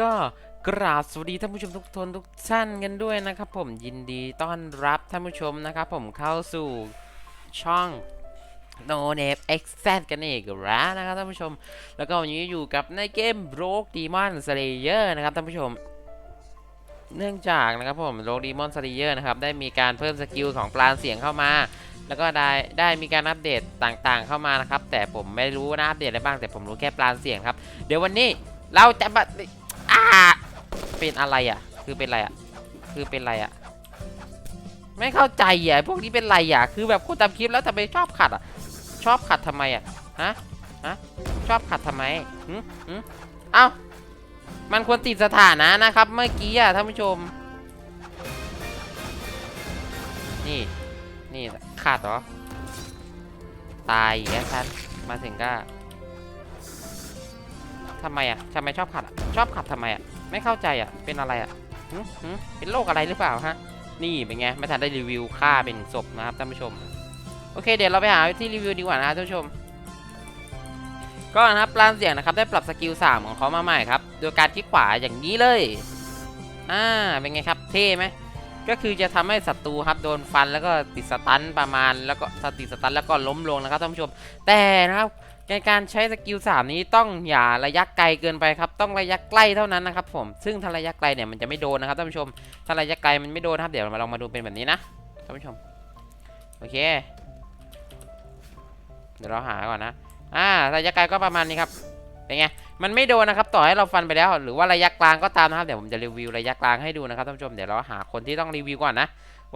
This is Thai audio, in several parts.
ก็กราบสวัสดีท่านผู้ชมทุกทนทุกท่านกันด้วยนะครับผมยินดีต้อนรับท่านผู้ชมนะครับผมเข้าสู่ช่อง No Name X Z กันอีกแล้วนะครับท่านผู้ชม แล้วก็วันนี้อยู่กับในเกม Rogue Demon Slayer นะครับท่านผู้ชม เนื่องจากนะครับผม Rogue Demon Slayer นะครับได้มีการเพิ่มสกิลของปราเสียงเข้ามาแล้วก็ได้ได้มีการอัปเดตต่างๆ เข้ามานะครับ แต่ผมไม่รู้นะอัปเดตอะไรบ้างแต่ผมรู้แค่ปราเสียงครับ เดี๋ยววันนี้เราจะมา อ่าเป็นอะไรอะ คือเป็นอะไรอะ คือเป็นอะไรอะ ไม่เข้าใจอะพวกนี้เป็นไรอะ คือแบบคนทำคลิปแล้วทำไมชอบขัดอะ ชอบขัดทำไมอะ ฮะ ฮะ ชอบขัดทำไมหืมหืมเอ้า มันควรติดสถานะนะครับ เมื่อกี้อะท่านผู้ชม นี่ นี่ขาดเหรอ ตายอีกแล้วท่านมาถึงก็ ทำไมอะทำไมชอบขัดอะชอบขัดทำไมอะไม่เข้าใจอะเป็นอะไรอะหึหึเป็นโรคอะไรหรือเปล่าฮะนี่เป็นไงไม่ทันได้รีวิวฆ่าเป็นศพนะครับท่านผู้ชมโอเคเดี๋ยวเราไปหาที่รีวิวดีกว่านะครับท่านผู้ชม ก็นะครับปลานเสียงนะครับได้ปรับสกิล3ของเขามาใหม่ครับโดยการคลิกขวาอย่างนี้เลยอ่าเป็นไงครับเท่ไหมก็คือจะทำให้ศัตรูครับโดนฟันแล้วก็ติดสตันประมาณแล้วก็ติดสตันแล้วก็ล้มลงนะครับท่านผู้ชม แต่นะครับ ในการใช้สกิล3นี้ต้องอย่าระยะไกลเกินไปครับ ต้องระยะใกล้เท่านั้นนะครับ ผม ซึ่งถ้าระยะไกลเนี่ยมันจะไม่โดนนะครับท่านผู้ชม ถ้าระยะไกลมันไม่โดนครับ เดี๋ยวมาลองมาดูเป็นแบบนี้นะท่านผู้ชม โอเค เดี๋ยวเราหาก่อนนะ อ่า ระยะไกลก็ประมาณนี้ครับ เป็นไง มันไม่โดนนะครับ ต่อให้เราฟันไปแล้ว หรือว่าระยะกลางก็ตามนะครับ เดี๋ยวผมจะรีวิวระยะกลางให้ดูนะครับท่านผู้ชม เดี๋ยวเราหาคนที่ต้องรีวิวก่อนนะ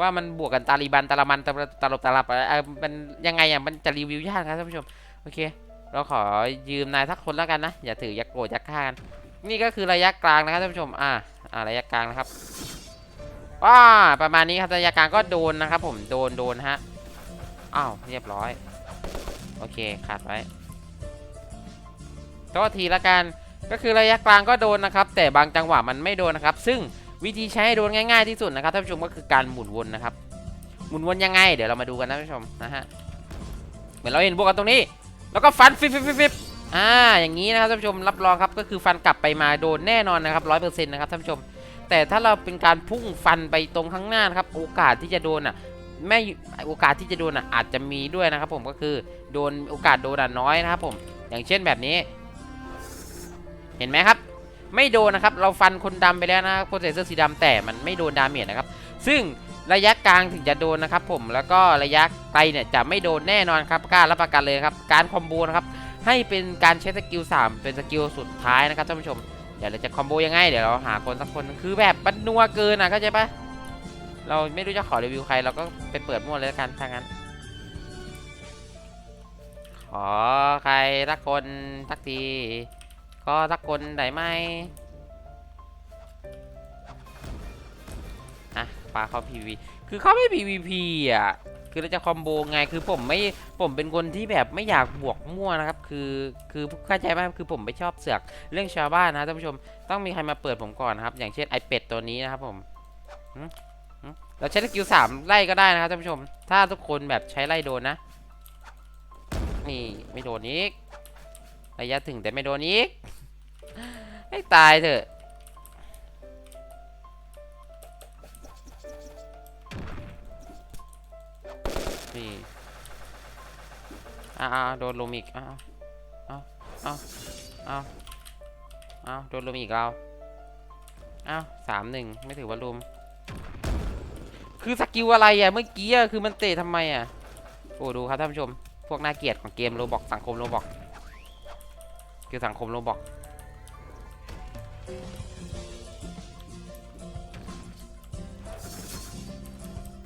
ว่ามันบวกกันตาลีบันตาลามันตาลบตาลับอะไรเอ่อมันยังไงอะ มันจะรีวิวยากครับท่านผู้ชม โอเค เราขอยืมนายสักคนแล้วกันนะ อย่าถืออย่าโกรธอย่าฆ่ากัน นี่ก็คือระยะกลางนะครับท่านผู้ชม อ่าอ่าระยะกลางนะครับว้าประมาณนี้ครับระยะกลางก็โดนนะครับ ผมโดนโดนฮะอ้าวเรียบร้อย โอเคขาดไว้โทษทีละกันก็คือระยะกลางก็โดนนะครับ แต่บางจังหวะมันไม่โดนนะครับ ซึ่งวิธีใช้ให้โดนง่าย ๆที่สุดนะครับท่านผู้ชมก็คือการหมุนวนนะครับ หมุนวนยังไง เดี๋ยวเรามาดูกันนะท่านผู้ชมนะฮะเหมือนเราเห็นบวกกันตรงนี้ แล้วก็ฟันฟิบฟิบฟิบฟิบอ่าอย่างนี้นะครับท่านผู้ชมรับรองครับก็คือฟันกลับไปมาโดนแน่นอนนะครับร้อยเปอร์เซ็นต์นะครับท่านผู้ชม แต่ถ้าเราเป็นการพุ่งฟันไปตรงข้างหน้านะครับ โอกาสที่จะโดนอะไม่โอกาสที่จะโดนอะอาจจะมีด้วยนะครับ ผมก็คือโดนโอกาสโดนอะน้อยนะครับผมอย่างเช่นแบบนี้ เห็นไหมครับ ไม่โดนนะครับ เราฟันคนดำไปแล้วนะครับคนใส่เสื้อสีดำแต่มันไม่โดนดาเมจนะครับ ซึ่ง ระยะกลางถึงจะโดนนะครับผมแล้วก็ระยะไกลเนี่ยจะไม่โดนแน่นอนครับกล้ารับประกันเลยครับการคอมโบนะครับให้เป็นการใช้สกิล3เป็นสกิลสุดท้ายนะครับท่านผู้ชมเดี๋ยวเราจะคอมโบยังไงเดี๋ยวเราหาคนสักคนคือแบบมันนัวเกินอะเข้าใจปะเราไม่รู้จะขอรีวิวใครเราก็ไปเปิดมั่วเลยกันถ้างั้นขอใครสักคนสักทีก็สักคนได้ไหมาเข้า PVP คือเขาไม่ PVP อะ คือเราจะคอมโบไง คือผมไม่ ผมเป็นคนที่แบบไม่อยากบวกมั่วนะครับ คือ คือเข้าใจไหมคือผมไม่ชอบเสือกเรื่องชาวบ้านนะท่านผู้ชม ต้องมีใครมาเปิดผมก่อนนะครับ อย่างเช่นไอเป็ดตัวนี้นะครับผมเราใช้สกิลสามไล่ก็ได้นะครับท่านผู้ชม ถ้าทุกคนแบบใช้ไล่โดนนะ นี่ไม่โดนอีก ระยะถึงแต่ไม่โดนอีก ให้ตายเถอะ นี่อ้าวโดนลุมอีกอ้าวอ้าวอ้าวอ้าวอ้าวโดนลุมอีกเราอ้าวสามหนึ่งไม่ถือว่าลุม คือสกิลอะไรอะเมื่อกี้อะคือมันเตะทำไมอะโอ้ดูครับท่านผู้ชม พวกน่าเกียดของเกมโรบอกสังคมโรบอกคือสังคมโรบอก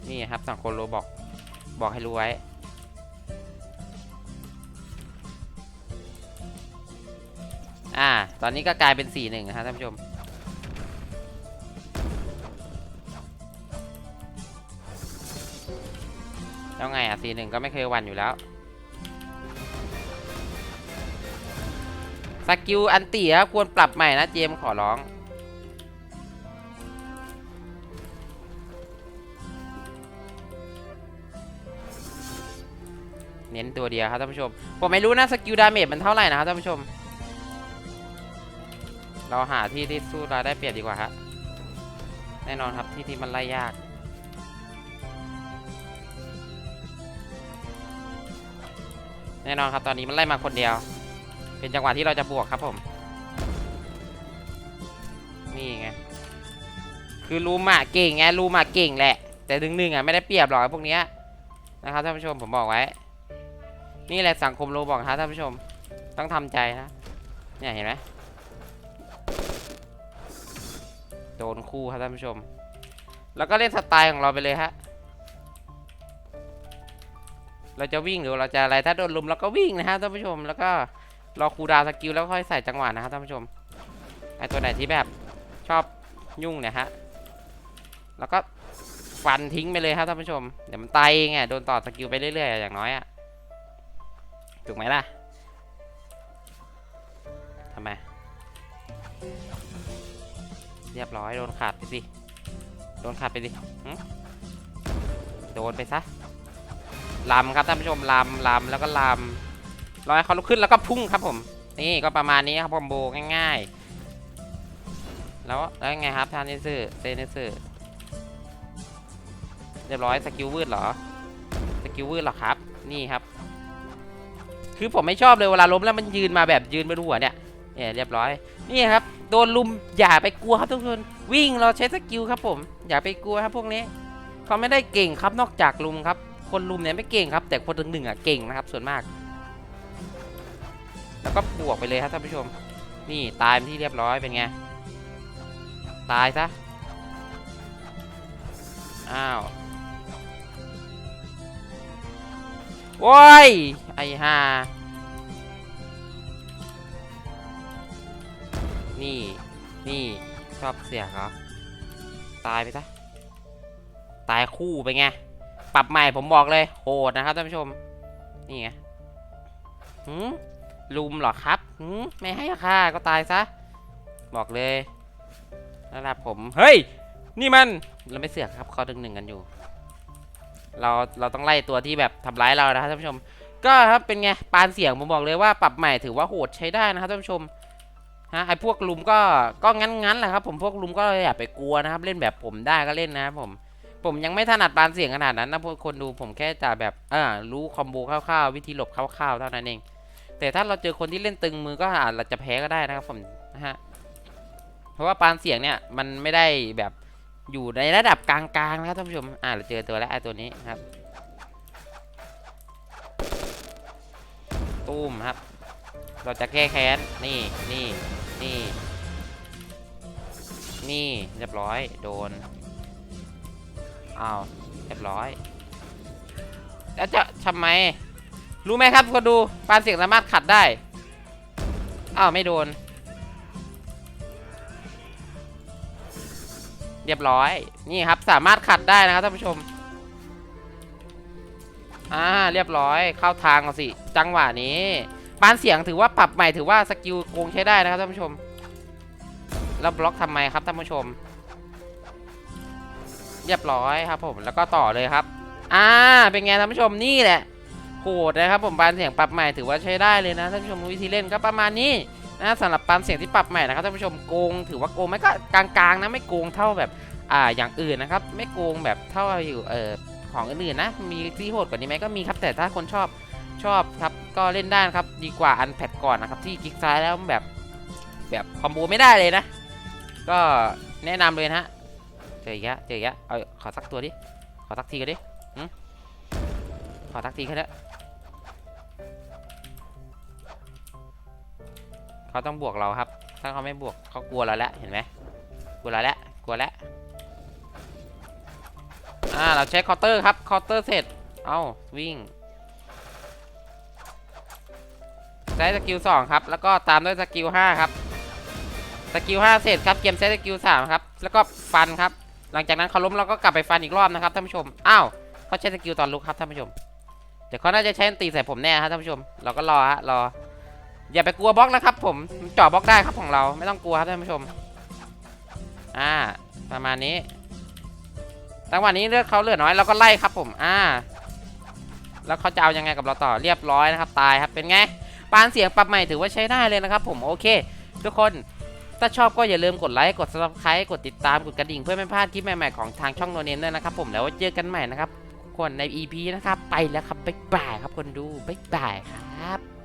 นี่ครับสังคมโรบอก บอกให้รู้ไว้ อ่า ตอนนี้ก็กลายเป็น 4 1 นะครับท่านผู้ชม แล้วไงอะ 4 1 ก็ไม่เคยวันอยู่แล้วสกิลอันตีครับควรปรับใหม่นะเจมขอร้อง เน้นตัวเดียวครับท่านผู้ชม ผมไม่รู้นะสกิลดาเมจมันเท่าไหร่นะครับท่านผู้ชม เราหาที่ที่สู้เราได้เปรียบดีกว่าฮะแน่นอนครับที่ที่มันไล่ยากแน่นอนครับตอนนี้มันไล่มาคนเดียว เป็นจังหวะที่เราจะบวกครับผม นี่ไง คือรูมอะเก่งไงรูมอะเก่งแหละ แต่ดึงหนึ่งอะไม่ได้เปรียบหรอกพวกเนี้ยนะครับท่านผู้ชมผมบอกไว้ นี่แหละสังคมโรบอกครับท่านผู้ชม ต้องทำใจนะ เนี่ยเห็นไหมโดนคู่ครับท่านผู้ชม แล้วก็เล่นสไตล์ของเราไปเลยฮะ เราจะวิ่งหรือเราจะอะไรถ้าโดนลุมเราก็วิ่งนะครับท่านผู้ชม แล้วก็รอคูดาวสกิลแล้วค่อยใส่จังหวะนะครับท่านผู้ชม ไอตัวไหนที่แบบชอบยุ่งเนี่ยฮะ แล้วก็ฟันทิ้งไปเลยครับท่านผู้ชม เดี๋ยวมันตายเองไงโดนต่อสกิลไปเรื่อยๆอย่างน้อยอะ ถูกไหมล่ะทำไม เรียบร้อย โดนขาดไปสิ โดนขาดไปสิโดนไปซะลำครับท่านผู้ชมลำลำแล้วก็ลำรอให้เขาลุกขึ้นแล้วก็พุ่งครับผม นี่ก็ประมาณนี้ครับคอมโบง่ายๆ แล้วแล้วไงครับท่านเนซึเซเนซึเรียบร้อยสกิลวืดเหรอ สกิลวืดเหรอครับ นี่ครับ คือผมไม่ชอบเลยเวลาล้มแล้วมันยืนมาแบบยืนบนหัวเนี่ยเนี่ยเรียบร้อย นี่ครับ โดนลุมอย่าไปกลัวครับทุกคนวิ่งเราใช้สกิลครับผม อย่าไปกลัวครับพวกนี้เขาไม่ได้เก่งครับนอกจากลุมครับ คนลุมเนี่ยไม่เก่งครับ แต่คนหนึ่งอะเก่งนะครับ ส่วนมาก แล้วก็บวกไปเลยครับท่านผู้ชม นี่ตายเป็นที่เรียบร้อยเป็นไงตายซะอ้าวโว้ย ห่านี่ นี่ชอบเสียงเหรอ ตายไปซะ ตายคู่ไปไง ปรับใหม่ผมบอกเลย โหดนะครับท่านผู้ชม นี่ไงหืมลุมเหรอครับหืมไม่ให้ค่าก็ตายซะ บอกเลยนะครับผม เฮ้ย นี่มัน เราไม่เสือกครับเขาดึงหนึ่งกันอยู่ เรา เราต้องไล่ตัวที่แบบทำร้ายเรานะครับท่านผู้ชม ก็ครับเป็นไงปานเสียงผมบอกเลยว่าปรับใหม่ถือว่าโหดใช้ได้นะครับท่านผู้ชมฮะไอพวกลุมก็ก็งั้นๆแหละครับผมพวกลุมก็อย่าไปกลัวนะครับ เล่นแบบผมได้ก็เล่นนะครับผมผมยังไม่ถนัดปานเสียงขนาดนั้นนะพวกคนดูผมแค่จะแบบอ่ารู้คอมโบคร่าวๆวิธีหลบคร่าวๆเท่านั้นเอง แต่ถ้าเราเจอคนที่เล่นตึงมือก็อาจจะแพ้ก็ได้นะครับผมนะฮะเพราะว่าปานเสียงเนี่ยมันไม่ได้แบบอยู่ในระดับกลางๆนะครับท่านผู้ชมอ่าเราเจอตัวแล้วไอ้ตัวนี้ครับ ตุ้มครับ เราจะแก้แค้น นี่ นี่ นี่ นี่ เรียบร้อย โดน อ้าว เรียบร้อย แล้วจะทำไม รู้ไหมครับคนดู ปานเสียงสามารถขัดได้ อ้าว ไม่โดน เรียบร้อย นี่ครับ สามารถขัดได้นะครับท่านผู้ชม อ่าเรียบร้อยเข้าทางเอาสิ จังหวะนี้ปานเสียงถือว่าปรับใหม่ถือว่าสกิลโกงใช้ได้นะครับท่านผู้ชม แล้วบล็อกทำไมครับท่านผู้ชม เรียบร้อยครับผมแล้วก็ต่อเลยครับ อ่า เป็นไงท่านผู้ชมนี่แหละโหดนะครับผมปานเสียงปรับใหม่ถือว่าใช้ได้เลยนะท่านผู้ชมวิธีเล่นก็ประมาณนี้นะสำหรับปานเสียงที่ปรับใหม่นะครับท่านผู้ชมโกงถือว่าโกงไหมก็กลางๆนะไม่โกงเท่าแบบอ่าอย่างอื่นนะครับ ไม่โกงแบบเท่าอยู่เออ ของอื่นๆนะ มีที่โหดกว่านี้ไหมก็มีครับ แต่ถ้าคนชอบชอบครับก็เล่นได้นครับ ดีกว่าอันแพดก่อนนะครับ ที่คลิกซ้ายแล้วแบบแบบคอมโบไม่ได้เลยนะ ก็แนะนำเลยนะฮะ เจออีกแล้วเจออีกแล้วเอาขอสักตัวดิ ขอสักทีกันดิขอสักทีแค่นี้เขาต้องบวกเราครับ ถ้าเขาไม่บวกเขากลัวเราแล้วเห็นไหมกลัวเราแล้วกลัวแล้ว อ่าเราใช้คาน์เตอร์ครับคาน์เตอร์เสร็จ เอาวิ่งใช้สกิลสองครับ แล้วก็ตามด้วยสกิลห้าครับสกิล5เสร็จครับเกมใช้สกิล3ครับ แล้วก็ฟันครับ หลังจากนั้นเขาล้มเราก็กลับไปฟันอีกรอบนะครับท่านผู้ชมอ้าวเขาใช้สกิลตอนลุกครับท่านผู้ชมเดี๋ยวเขาน่าจะใช้ตีใส่ผมแน่ครับท่านผู้ชม เราก็รอฮะรอ อย่าไปกลัวบล็อกนะครับ ผมเจาะบล็อกได้ครับของเราไม่ต้องกลัวครับท่านผู้ชม อ่า ประมาณนี้ จังหวะนี้เลือดเขาเหลือน้อยเราก็ไล่ครับผมอ่า แล้วเขาจะเอายังไงกับเราต่อเรียบร้อยนะครับตายครับเป็นไงปานเสียงปรับใหม่ถือว่าใช้ได้เลยนะครับผมโอเค ทุกคนถ้าชอบก็อย่าลืมกดไลค์กด subscribe กดติดตามกดกระดิ่งเพื่อไม่พลาดคลิปใหม่ๆของทางช่องโนเนมด้วยนะครับผมแล้วเจอกันใหม่นะครับคนใน EP นะครับไปแล้วครับบ๊ายบายครับคนดูบ๊ายบายครับ